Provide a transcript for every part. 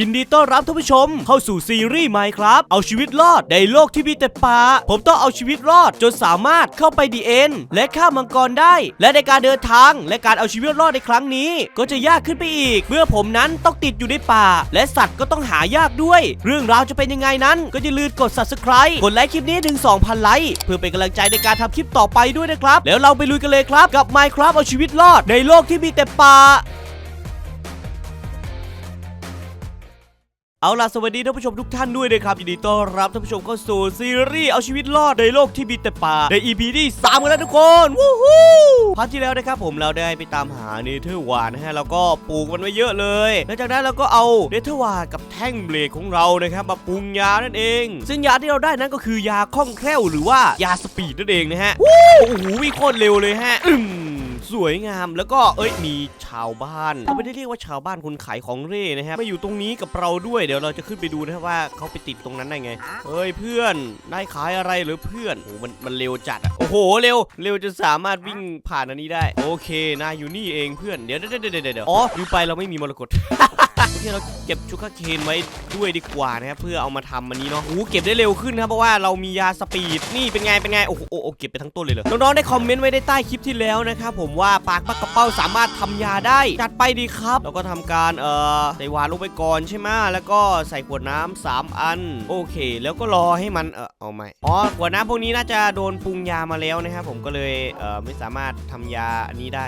ยินดีต้อนรับท่านผู้ชมเข้าสู่ซีรีส์ใหม่ครับ เอาชีวิตรอดในโลกที่มีแต่ป่า ผมต้องเอาชีวิตรอดจนสามารถเข้าไปดีเอ็นและฆ่ามังกรได้ และในการเดินทางและการเอาชีวิตรอดในครั้งนี้ ก็จะยากขึ้นไปอีก เมื่อผมนั้นต้องติดอยู่ในป่า และสัตว์ก็ต้องหายากด้วย เรื่องราวจะเป็นยังไงนั้น ก็อย่าลืมกด subscribe กดไลค์คลิปนี้ถึง 2,000 ไลค์เพื่อเป็นกำลังใจในการทำคลิปต่อไปด้วยนะครับ แล้วเราไปลุยกันเลยครับกับ Minecraft เอาชีวิตรอดในโลกที่มีแต่ป่า เอาล่ะสวัสดีท่านผู้ชมทุกท่านด้วยนะครับยินดีต้อนรับท่านผู้ชมเข้าสู่ซีรีส์เอาชีวิตรอดในโลกที่มีแต่ป่าใน EP ที่3กันแล้วทุกคนวู้ฮู้พาร์ทที่แล้วนะครับผมเราได้ไปตามหาเนเธอร์วานนะฮะแล้วก็ปลูกมันไว้เยอะเลยหลังจากนั้นเราก็เอาเนเธอร์วานกับแท่งเบลดของเรานะครับมาปรุงยานั่นเอง ซึ่งยาที่เราได้นั้นก็คือยาคล่องแคล่วหรือว่ายาสปีดนั่นเองนะฮะวู้โอ้โหวิ่งโคตรเร็วเลยฮะอืม สวยงามแล้วก็เอ้ยมีชาวบ้านเขาไม่ได้เรียกว่าชาวบ้านคนขายของเร่นะฮะมาอยู่ตรงนี้กับเราด้วยเดี๋ยวเราจะขึ้นไปดูนะครับว่าเขาไปติดตรงนั้นได้ไงเฮ้ยเพื่อนได้ขายอะไรหรือเพื่อนโอ้มันมันเร็วจัดอะโอ้โหเร็ว เร็วจนสามารถวิ่งผ่านอันนี้ได้ โอเคนายอยู่นี่เองเพื่อนเดี๋ยวเดี๋ยวเดี๋ยวเดี๋ยวอ๋ออยู่ไปเราไม่มีมรกต โอเคเราเก็บชูกาเคนไว้ด้วยดีกว่านะครับเพื่อเอามาทำอันนี้เนาะโอ้เก็บได้เร็วขึ้นนะครับเพราะว่าเรามียาสปีดนี่เป็นไงเป็นไงโอ้โหโอ้เก็บไปทั้งต้นเลยเหรอน้องๆได้คอมเมนต์ไว้ได้ใต้คลิปที่แล้วนะครับผมว่าปากปักกระเป้าสามารถทำยาได้จัดไปดีครับ แล้วก็ทำการเอ่อใส่วานลงไปก่อนใช่ไหมแล้วก็ใส่ขวดน้ำสามอัน โอเค แล้วก็รอให้มันเออเอาใหม่อ๋อขวดน้ำพวกนี้น่าจะโดนปรุงยามาแล้วนะครับผมก็เลยเอ่อไม่สามารถทำยาอันนี้ได้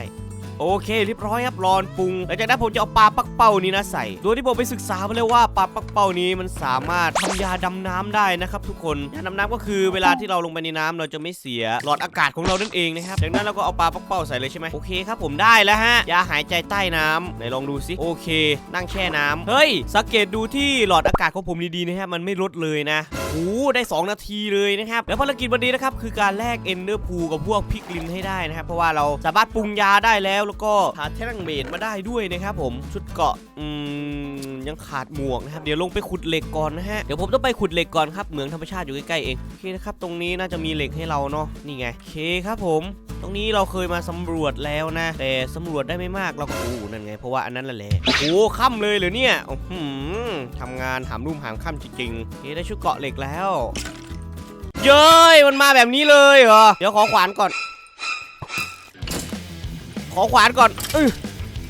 โอเคเรียบร้อยครับรอนปรุงหลังจากนั้นผมจะเอาปลาปักเป้านี้นะใส่โดยที่ผมไปศึกษามาเลยว่าปลาปักเป้านี้มันสามารถทำยาดำน้ำได้นะครับทุกคนยาดำน้ำก็คือเวลาที่เราลงไปในน้ำเราจะไม่เสียหลอดอากาศของเรานั่นเองนะครับจากนั้นเราก็เอาปลาปักเป้าใส่เลยใช่ไหมโอเคครับผมได้แล้วฮะยาหายใจใต้น้ำไหนลองดูสิโอเค นั่งแช่น้ำเฮ้ยสังเกตดูที่หลอดอากาศของผมดีๆนะฮะมันไม่ลดเลยนะ โอ้ได้ 2 นาทีเลยนะครับ แล้วภารกิจวันนี้นะครับคือการแลกเอนเดอร์พูกับพวกพิกลินให้ได้นะครับ เพราะว่าเราสามารถปรุงยาได้แล้ว แล้วก็หาแท่งเบดมาได้ด้วยนะครับผมชุดเกาะอืมยังขาดหมวกนะครับเดี๋ยวลงไปขุดเหล็กก่อนนะฮะเดี๋ยวผมต้องไปขุดเหล็กก่อนครับเหมืองธรรมชาติอยู่ใกล้ๆเองโอเคนะครับตรงนี้น่าจะมีเหล็กให้เราเนาะนี่ไงโอเคครับผม ตรงนี้เราเคยมาสำรวจแล้วนะ แต่สำรวจได้ไม่มากเราก็โอ้นั่นไง เพราะว่าอันนั้นแหละโอ้ค่ำเลยเหรอเนี่ยอื้อหือทำงานหามรุ่มหามค่ำจริงๆเฮ้ได้ชุดเกาะเหล็กแล้วเย้ยมันมาแบบนี้เลยเหรอ เดี๋ยวขอขวานก่อน ขอขวานก่อนอื้อ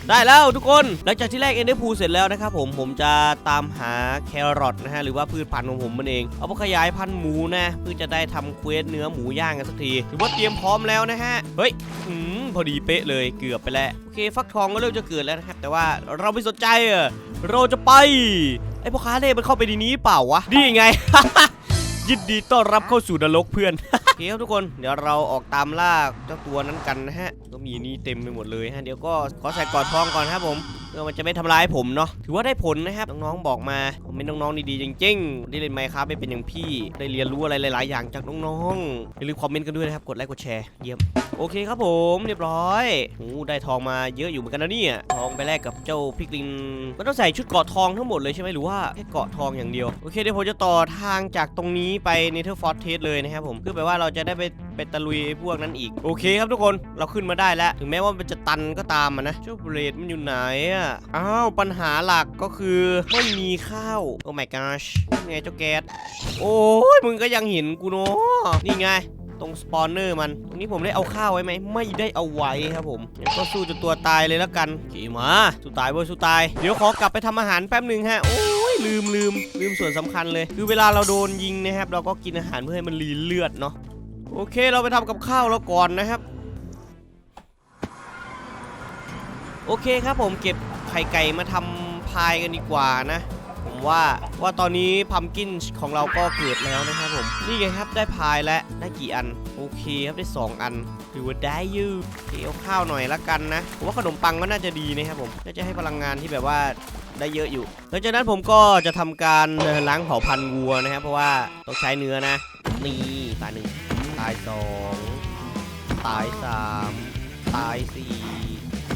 ได้แล้วทุกคนหลังจากที่แรกเอ็นได้พูเสร็จแล้วนะครับผมผมจะตามหาแครอทนะฮะหรือว่าพืชพันธุ์ของผมมันเอง เอาไปขยายพันธุ์หมูนะเพื่อจะได้ทำเควสเนื้อหมูย่างกันสักทีถือว่าเตรียมพร้อมแล้วนะฮะเฮ้ยอืมพอดีเป๊ะเลยเกือบไปแล้วโอเคฟักทองก็เริ่มจะเกิดแล้วนะครับแต่ว่าเราไม่สนใจอะเราจะไปไอ้พ่อค้าเล่มันเข้าไปในนี้เปล่าวะนี่ไง ยินดีต้อนรับเข้าสู่นรกเพื่อนเคครับทุกคนเดี๋ยวเราออกตามล่าเจ้าตัวนั้นกันนะฮะ ก็มีนี่เต็มไปหมดเลยฮะเดี๋ยวก็ขอใส่กอดทองก่อนครับผมเพื่อมันจะไม่ทำร้ายผมเนาะถือว่าได้ผลนะครับน้องๆบอกมาผมเป็นน้องๆดีๆจริงๆที่เล่นไมค์ครับไม่เป็นอย่างพี่ ได้เรียนรู้อะไรหลาย ๆ อย่างจากน้องๆอย่าลืมคอมเมนต์กันด้วยนะครับกดไลค์กดแชร์เยี่ยมโอเคครับผมเรียบร้อยโอ้ได้ทองมาเยอะอยู่เหมือนกันนะเนี่ยทองไปแลกกับเจ้าพิกลินมันต้องใส่ชุดเกาะทองทั้งหมดเลยใช่ไหมหรือว่าแค่เกาะทองอย่างเดียวโอเคเดี๋ยวผมจะต่อทางจากตรงนี้ไปเนเธอร์ฟอร์เทสเลยนะครับผมเพื่อแปลว่าเราจะได้ไปไปตะลุยไอ้พวกนั้นอีก โอเคครับทุกคนเราขึ้นมาได้แล้ว ถึงแม้ว่ามันจะตันก็ตามอะนะเจ้าเบรดมันอยู่ไหนอะอ้าวปัญหาหลักก็คือไม่มีข้าวโอ้ my gosh นี่ไงเจ้าแก๊สโอ้ยมึงก็ยังเห็นกูเนาะนี่ไงตรงสปอนเนอร์มัน ตรงนี้ผมได้เอาข้าวไว้ไหม ไม่ได้เอาไว้ครับผมงั้นก็สู้จนตัวตายเลยแล้วกัน ขี่มาสู้ตายเว้ยสู้ตาย เดี๋ยวขอกลับไปทำอาหารแป๊บหนึ่งฮะ โอ้ยลืมลืมลืมส่วนสำคัญเลย คือเวลาเราโดนยิงนะครับ เราก็กินอาหารเพื่อให้มันรีเลือดเนาะ โอเคเราไปทำกับข้าวแล้วก่อนนะครับ โอเคครับผมเก็บไข่ไก่มาทำพายกันดีกว่านะ ผมว่าว่าตอนนี้พัมกินของเราก็เกิดแล้วนะครับผม นี่ไงครับได้พายแล้วได้กี่อัน โอเคครับได้ 2 อันถือว่าได้อยูโอเคเอาข้าวหน่อยละกันนะผมว่าขนมปังก็น่าจะดีนะครับผมน่าจะให้พลังงานที่แบบว่าได้เยอะอยู่หลังจากนั้นผมก็จะทำการล้างเผ่าพันธุ์วัวนะครับ เพราะว่าต้องใช้เนื้อนะนี่ตาหนึ่งายสองตายสามตายสี่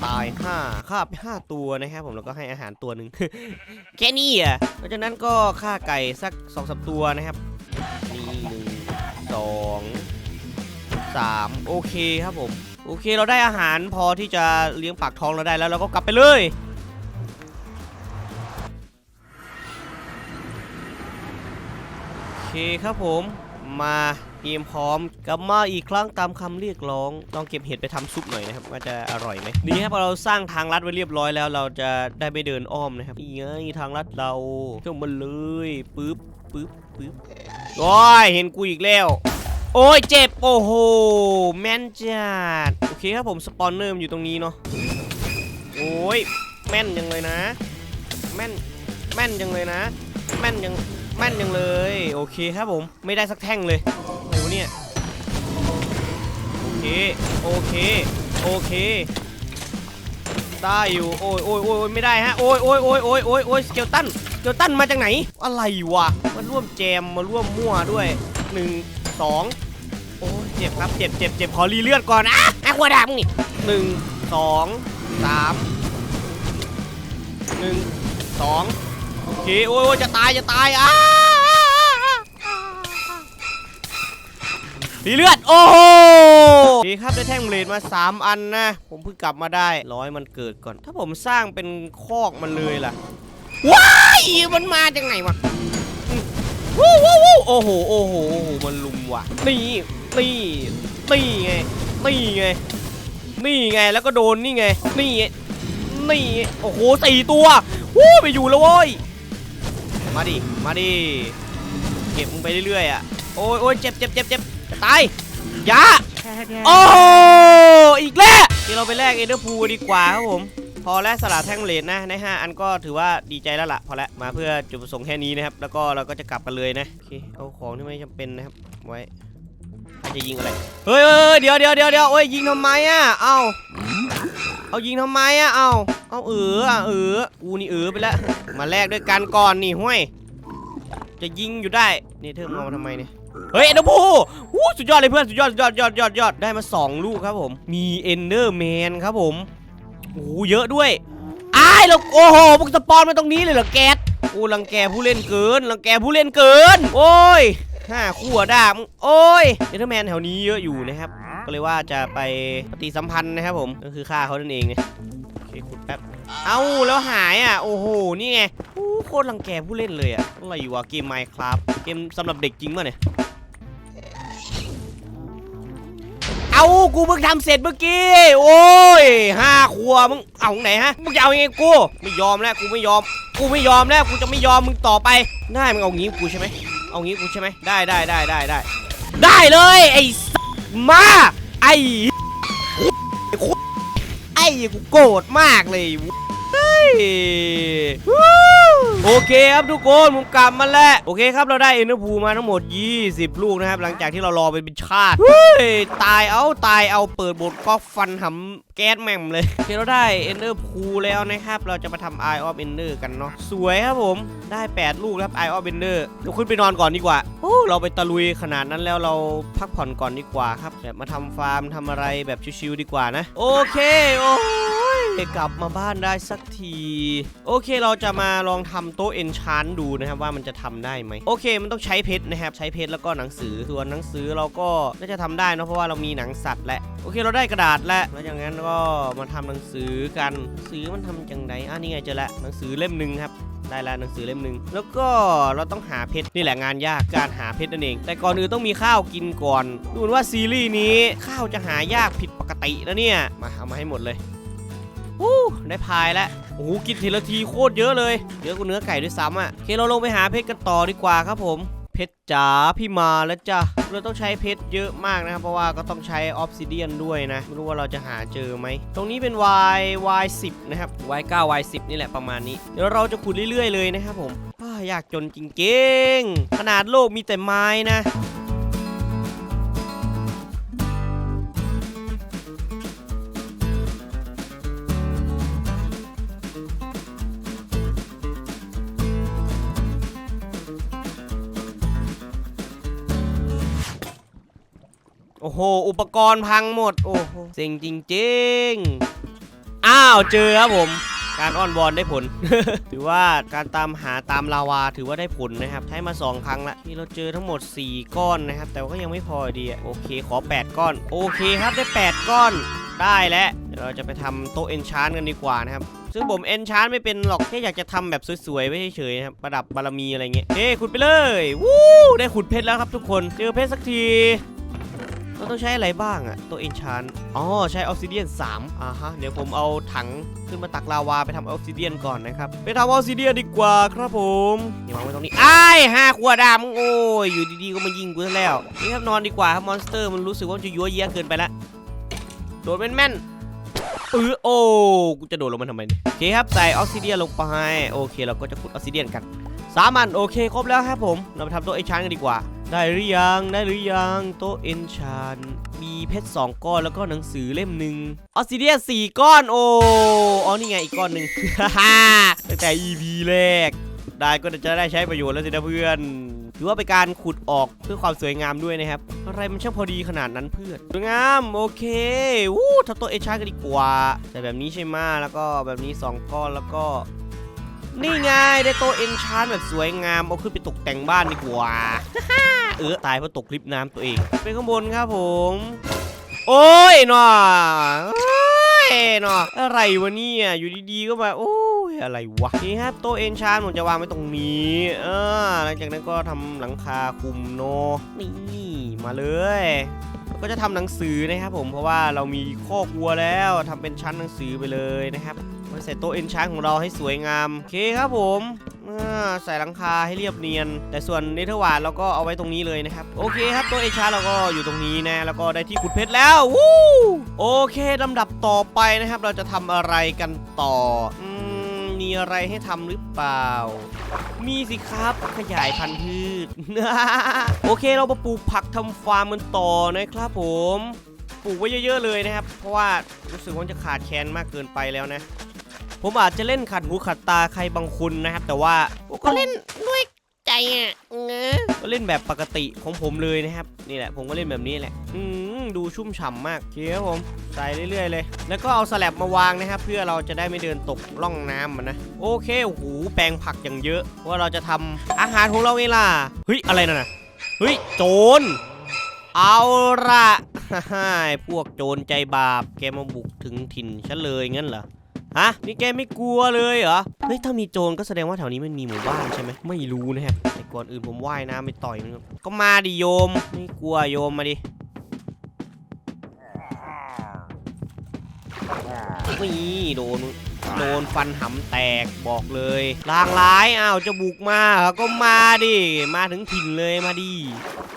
ตายห้าฆ่าไปห้าตัวนะครับผมแล้วก็ให้อาหารตัวหนึ่ง แค่นี้อะหลังจากนั้นก็ฆ่าไก่สักสองสามตัวนะครับนี่หนึ่งสองสามโอเคครับผม โอเคเราได้อาหารพอที่จะเลี้ยงปากท้องเราได้แล้วเราก็กลับไปเลยโอเคครับผมมา เตรียมพร้อมกลับมาอีกครั้งตามคำเรียกร้องลองเก็บเห็ดไปทำซุปหน่อยนะครับว่าจะอร่อยไหมนี่ครับพอเราสร้างทางลัดไว้เรียบร้อยแล้วเราจะได้ไม่เดินอ้อมนะครับนี่ไงทางลัดเราเข้ามาเลยปึ๊บปึ๊บปึ๊บโอ้ยเห็นกูอีกแล้ว โอ้ยเจ็บโอ้โหแม่นจัดโอเคครับผมสปอนเนอร์มันอยู่ตรงนี้เนาะโอ้ยแม่นยังเลยนะ แม่นแม่นยังเลยนะ แม่นยังแม่นยังเลย โอเคครับผมไม่ได้สักแท่งเลย โอเคโอเค โอเค ได้อยู่ โอ้ยโอ้ยโอ้ยไม่ได้ฮะ โอ้ยโอ้ยโอ้ยโอ้ยโอ้ยโอ้ยสเกลตันสเกลตันมาจากไหน อะไรวะ มาร่วมแจม มาร่วมมั่วด้วยหนึ่งสองโอ้ยเจ็บครับเจ็บเจ็บเจ็บขอรีเลือดก่อนอะอะหัวดามึงนี่หนึ่งสองสามหนึ่งสองโอเคโอ้ยจะตายจะตายอ้ารีเลือด โอ้ โหโอเครับได้แท่งเบลดมา 3 อันนะ ผมเพิ่งกลับมาได้ร้อยมันเกิดก่อน ถ้าผมสร้างเป็นคอกมันเลยล่ะ ว้ายมันมาจากไหนวะวู้วู้วู้โอ้โหโอ้โหโอ้โหมันลุมว่ะนี่นี่นี่ไงนี่ไงนี่ไงแล้วก็โดนนี่ไงนี่ไงนี่โอ้โหสี่ตัววู้ไปอยู่แล้วเว้ยมาดิมาดิเก็บมึงไปเรื่อยๆอะโอ้ยโอ้ยเจ็บเจ็บเจ็บเจ็บตายอยา โอ้อีกแล้วที่เราไปแลกเอเดอร์พูดีกว่าครับผม พอแล้วสลัดแท่งเลนนะใน5อันก็ถือว่าดีใจแล้วล่ะพอแล้วมาเพื่อจุดประสงค์แค่นี้นะครับ แล้วก็เราก็จะกลับกันเลยนะโอเคเอาของที่ไม่จำเป็นนะครับไว้ใครจะยิงอะไรเฮ้ยเฮ้ยเฮ้ยเดี๋ยวเดี๋ยวเดี๋ยวเดี๋ยวโอ้ยยิงทำไมอะเอาเอายิงทำไมอะเอาเอาเอออะเออกูนี่เออไปแล้วมาแลกด้วยกันก่อนนี่ห้วยจะยิงอยู่ได้นี่เธอมองมาทำไมเนี่ย เฮ้ยเอ็นเดอร์พูวู้สุดยอดเลยเพื่อนสุดยอดสุดยอดยอดยอดยอดได้มาสองลูกครับผม มีเอนเดอร์แมนครับผมโอ้โหเยอะด้วยอ้ายแล้วโอ้โหพวกสปอนมาตรงนี้เลยเหรอแก๊สโอ้รังแกผู้เล่นเกินรังแกผู้เล่นเกิน โอ้ยห้าคู่อะด่ามโอ้ยเอนเทอร์แมนแถวนี้เยอะอยู่นะครับก็เลยว่าจะไปปฏิสัมพันธ์นะครับผมก็คือฆ่าเขานั่นเองเนี่ยโอเคขุดแป๊บ เอ้าแล้วหายอะ โอ้โห นี่ไงโอ้โคตรรังแกผู้เล่นเลยอะอะไรอยู่วะเกมไมค์ครับเกมสำหรับเด็กจริงป่ะเนี่ย เอากูเพิ่งทำเสร็จเมื่อกี้ โอ้ยห้าครัวมึงเอาไหนฮะ มึงจะเอายังไงกู ไม่ยอมแล้วกูไม่ยอม กูไม่ยอมแล้วกูจะไม่ยอมมึงต่อไปได้มึงเอางี้กูใช่ไหมเอางี้กูใช่ไหมได้ได้ได้ได้ได้ได้เลยไอ้สัสมาไอ้ไอ้ กูโกรธมากเลยเฮ้ย โอเคครับทุกคนผมกลับมาแล้วโอเคครับเราได้เอ็นเตอร์พูมาทั้งหมด 20 ลูกนะครับ หลังจากที่เรารอไปเป็นชาติเฮ้ยตายเอาตายเอาเปิดบทก็ฟันหำแก๊สแม่มเลยโอเคเราได้เอ็นเตอร์พูแล้วนะครับ เราจะมาทำ Eye of Ender กันเนาะสวยครับผมได้ 8 ลูกครับ Eye of Ender เดี๋ยวขึ้นไปนอนก่อนดีกว่าโอ้เราไปตะลุยขนาดนั้นแล้วเราพักผ่อนก่อนดีกว่าครับแบบมาทำฟาร์มทำอะไรแบบชิวๆดีกว่านะ โอเคโอ้ยกลับมาบ้านได้สักที โอเคเราจะมาลองทำโต๊ะเอนชานดูนะครับว่ามันจะทำได้ไหมโอเค มันต้องใช้เพชรนะครับใช้เพชรแล้วก็หนังสือส่วนหนังสือเราก็น่าจะทำได้นะเพราะว่าเรามีหนังสัตว์และโอเคเราได้กระดาษแล้วแล้วจากนั้นก็มาทำหนังสือกันหนังสือมันทำจังไดอะนี่ไงเจอแล้วหนังสือเล่มหนึ่งครับได้แล้วหนังสือเล่มหนึ่งแล้วก็เราต้องหาเพชรนี่แหละงานยากการหาเพชรนั่นเอง แต่ก่อนอื่นต้องมีข้าวกินก่อน ดูเหมือนว่าซีรีส์นี้ข้าวจะหายากผิดปกติแล้วเนี่ยมาเอามาให้หมดเลยวู้ได้พายแล้ว โอ้โหกินทีละทีโคตรเยอะเลยเยอะกว่าเนื้อไก่ด้วยซ้ำอะโอเคเราลงไปหาเพชรกันต่อดีกว่าครับผมเพชรจ๋าพี่มาแล้วจ้ะเราต้องใช้เพชรเยอะมากนะครับ เพราะว่าก็ต้องใช้ออฟซิเดียนด้วยนะ ไม่รู้ว่าเราจะหาเจอไหม ตรงนี้เป็น Y Y 10นะครับ Y 9 Y 10นี่แหละประมาณนี้ เดี๋ยวเราจะขุดเรื่อยๆเลยนะครับผมอยากจนจริงๆขนาดโลกมีแต่ไม้นะ อ้โห อุปกรณ์พังหมด โอ้โหเซ็งจริงๆ อ้าว เจอครับผม การอ้อนวอนได้ผล ถือว่าการตามหาตามลาวาถือว่าได้ผลนะครับ ใช้มา 2 ครั้งละที่เราเจอทั้งหมด 4 ก้อนนะครับ แต่ว่าก็ยังไม่พอดีโอเค ขอ 8 ก้อน โอเคครับ ได้ 8 ก้อน ได้แล้วเดี๋ยวเราจะไปทำโต๊ะเอนชานกันดีกว่านะครับซึ่งผมเอนชานไม่เป็นหรอกแค่อยากจะทำแบบสวยๆไว้เฉยๆนะครับประดับบารมีอะไรเงี้ยเฮ้ขุดไปเลย วู้ได้ขุดเพชรแล้วครับทุกคน เจอเพชรสักที ต้องใช้อะไรบ้างอะตัวเอนชานอ๋อใช้ออฟซิเดียน3อ่าฮะเดี๋ยวผมเอาถังขึ้นมาตักลาวาไปทำออฟซิเดียนก่อนนะครับไปทำออฟซิเดียนดีกว่าครับผมนี่วางไว้ตรงนี้ไอ้ห้าขวดดำโอ้ยอยู่ดีๆก็มายิงกูซะแล้วนี่ครับนอนดีกว่าครับมอนสเตอร์มันรู้สึกว่ามันจะยั่วเยี้ยเกินไปละโดนแม่นๆเออโอ้กูจะโดดลงมาทำไมโอเคครับใส่ออกซิเดียนลงไปโอเคเราก็จะขุดออกซิเดียนกันสามอันโอเคครบแล้วครับผมเราไปทำต๊ะเอนชานกันดีกว่า ได้หรือยังได้หรือยังโต๊ะเอนชานมีเพชรสองก้อนแล้วก็หนังสือเล่มหนึ่งออกซิเดียสี่ก้อนโอ้อ๋อนี่ไงอีกก้อนหนึ่งตั้งแต่ EP แรก ได้ก็จะได้ใช้ประโยชน์แล้วสินะเพื่อนถือว่าเป็นการขุดออกเพื่อความสวยงามด้วยนะครับ อะไรมันช่างพอดีขนาดนั้นเพื่อนสวยงามโอเควู้ทำตัวเอชากันดีกว่า แต่แบบนี้ใช่ไหมแล้วก็แบบนี้ 2 ก้อนแล้วก็ นี่ไงได้โต๊ะเอนชานแบบสวยงามเอาขึ้นไปตกแต่งบ้านดีกว่า เออตายเพราะตกคลิปน้ำตัวเอง ไปข้างบนครับผม โอ้ยหนอโอ้ยหนออะไรวะเนี่ยอยู่ดีๆก็มาโอ้ยอะไรวะนี่ครับโต๊ะเอนชานผมจะวางไว้ตรงนี้เออหลังจากนั้นก็ทำหลังคาคุมโนนี่มาเลยแล้วก็จะทำหนังสือนะครับผมเพราะว่าเรามีคอกวัวแล้วทำเป็นชั้นหนังสือไปเลยนะครับไว้ ใส่โต๊ะเอนชานของเราให้สวยงามโอเคครับผมใส่หลังคาให้เรียบเนียน แต่ส่วนเนเธอร์วาร์เราก็เอาไว้ตรงนี้เลยนะครับ โอเคครับโต๊ะเอนชาเราก็อยู่ตรงนี้นะ แล้วก็ได้ที่ขุดเพชรแล้ววู้โอเคลำดับต่อไปนะครับ เราจะทำอะไรกันต่ออืมมีอะไรให้ทำหรือเปล่า มีสิครับขยายพันธุ์พืช โอเคเรามาปลูกผักทำฟาร์มกันต่อนะครับผม ปลูกไว้เยอะ ๆ เลยนะครับ เพราะว่ารู้สึกว่าจะขาดแคลนมากเกินไปแล้วนะ ผมอาจจะเล่นขัดหูขัดตาใครบางคนนะครับ แต่ว่าก็เล่นด้วยใจอะเงก็เล่นแบบปกติของผมเลยนะครับ นี่แหละผมก็เล่นแบบนี้แหละ อืมดูชุ่มฉ่ำมากโอเคครับผมใส่เรื่อยๆเลย แล้วก็เอาสลับมาวางนะครับ เพื่อเราจะได้ไม่เดินตกร่องน้ำมันนะ โอเคโอ้โหแปลงผักอย่างเยอะเพราะว่าเราจะทำอาหารของเราเองล่ะเฮ้ยอะไรนั่นน่ะเฮ้ยโจรเอาละฮ่าพวกโจรใจบาปแกมาบุกถึงถิ่นฉันเลยงั้นเหรอ ฮะนี่แกไม่กลัวเลยเหรอเฮ้ยถ้ามีโจรก็แสดงว่าแถวนี้มันมีหมู่บ้านใช่ไหมไม่รู้นะครับแต่ก่อนอื่นผมว่ายน้ำไปต่อยมันก่อนก็มาดิโยมไม่กลัวโยมมาดินี่โดนโดนฟันหำแตกบอกเลยลางร้ายอ้าวจะบุกมาก็มาดิมาถึงถิ่นเลยมาดิ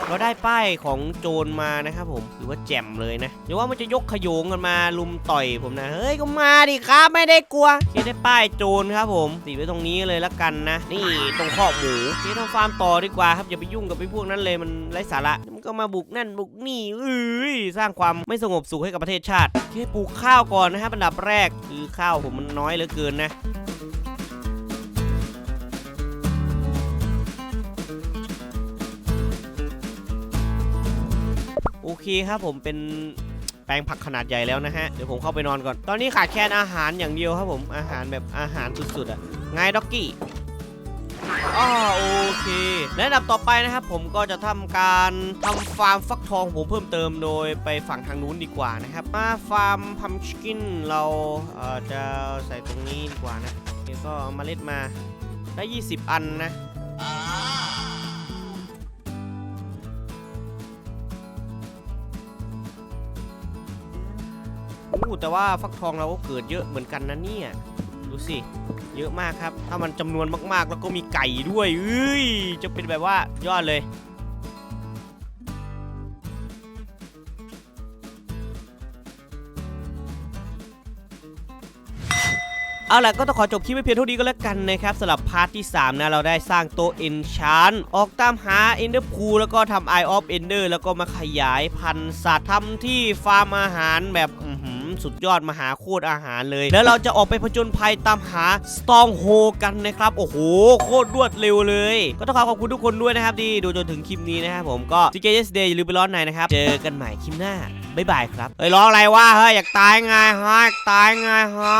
เราได้ป้ายของโจรมานะครับผมถือว่าแจ่มเลยนะเดี๋ยวว่ามันจะยกขยงกันมาลุมต่อยผมนะเฮ้ยก็มาดิครับไม่ได้กลัวเได้ป้ายโจรครับผมติดไว้ตรงนี้เลยละกันนะ นี่ตรงข้อหมูเที่ทำฟาร์มต่อดีกว่าครับอย่าไปยุ่งกับไอ้พวกนั้นเลยมันไร้สาระมันก็มาบุกนั่นบุกนี่เอ้ยสร้างความไม่สงบสุขให้กับประเทศชาติที่ปลูกข้าวก่อนนะครับอันดับแรกคือข้าวผมมันน้อยเหลือเกินนะโอเคครับผมเป็นแปลงผักขนาดใหญ่แล้วนะฮะ เดี๋ยวผมเข้าไปนอนก่อน ตอนนี้ขาดแคลนอาหารอย่างเดียวครับผม อาหารแบบอาหารสุดๆอะ ไงด็อกกี้ อ๋อโอเคและอันดับต่อไปนะครับผมก็จะทำการทำฟาร์มฟักทองผมเพิ่มเติมโดยไปฝั่งทางนู้นดีกว่านะครับ มาฟาร์มพัมชกินเราเอ่อจะใส่ตรงนี้ดีกว่านะเดี๋ยวก็เอามาเล็ดมาได้ 20 อันนะอู้แต่ว่าฟักทองเราก็เกิดเยอะเหมือนกันนะเนี่ย ดูสิ เยอะมากครับ ถ้ามันจำนวนมากๆ แล้วก็มีไก่ด้วยเอ้ยจะเป็นแบบว่ายอดเลยเอาล่ะก็ต้องขอจบคลิปไว้เพียงเท่านี้ก็แล้วกันนะครับสำหรับพาร์ทที่ 3 นะ เราได้สร้างโต๊ะเอนชานออกตามหาเอนเดอร์พูแล้วก็ทำ Eye of Ender แล้วก็มาขยายพันธุ์สัตว์ทำที่ฟาร์มอาหารแบบ สุดยอดมหาโคตรอาหารเลย แล้วเราจะออกไปผจญภัยตามหาสตองโฮกันนะครับ โอ้โห โคตรรวดเร็วเลย ก็ต้องขอขอบคุณทุกคนด้วยนะครับที่ดูจนถึงคลิปนี้นะครับผมก็ TKS Day อย่าลืมไปร้อนในนะครับ เจอกันใหม่คลิปหน้าบ๊ายบายครับเฮ้ยร้องอะไรวะเฮ้ยอยากตายไงฮะอยากตายไงฮะ